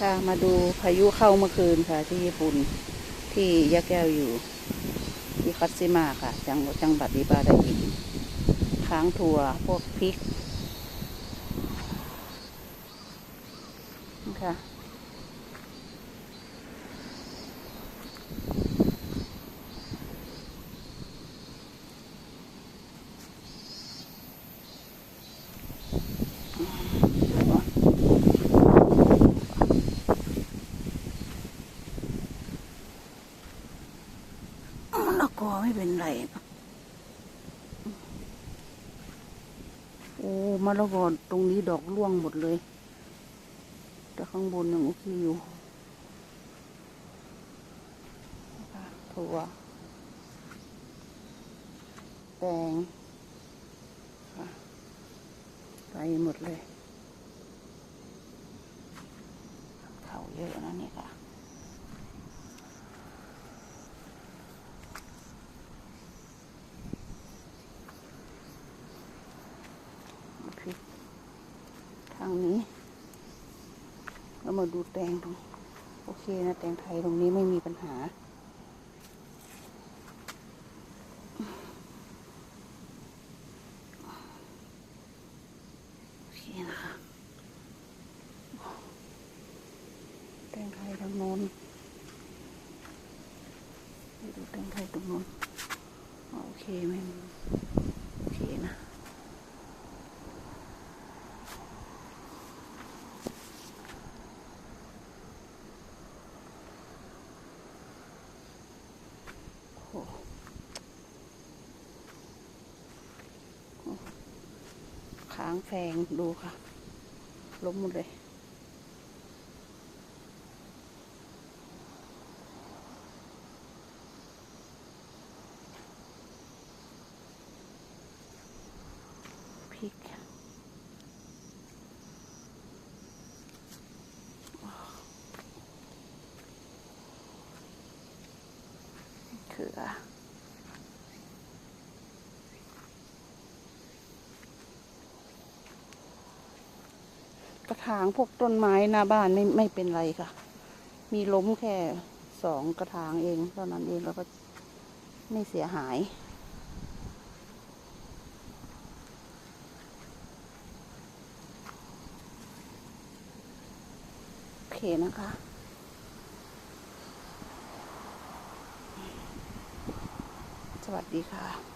ค่ะมาดูพายุเข้าเมื่อคืนค่ะ ที่ญี่ปุ่นที่ยะแก้วอยู่ ที่คัตซิมาค่ะ จังหวัดจังหวัดอิบาดาอิค้างถั่วพวกพริกนะคะมะ ละกอไม่เป็นไรนะโอ้มะละกอตรงนี้ดอกร่วงหมดเลย แต่ข้างบนยังโอเคอยู่ถั่วแตงไปหมดเลย เขาเยอะนะเนี่ยค่ะ พริก ทางนี้แล้วมาดูแตงตรงโอเคนะแตงไทยตรงนี้ไม่มีปัญหา โอเคนะคะแตงไทยตรงโน้นไปดูแตงไทยตรงโน้นโอเคไม่มีโอเคนะ โอ้โหโอ้ ค้างแฟงดูค่ะ ล้มหมดเลยพริกเขือ กระถางพวกต้นไม้หน้าบ้านไม่ไม่เป็นไรค่ะ มีล้มแค่สองกระถางเองเท่านั้นเองแล้วก็ไม่เสียหายโอเคนะคะ สวัสดีค่ะ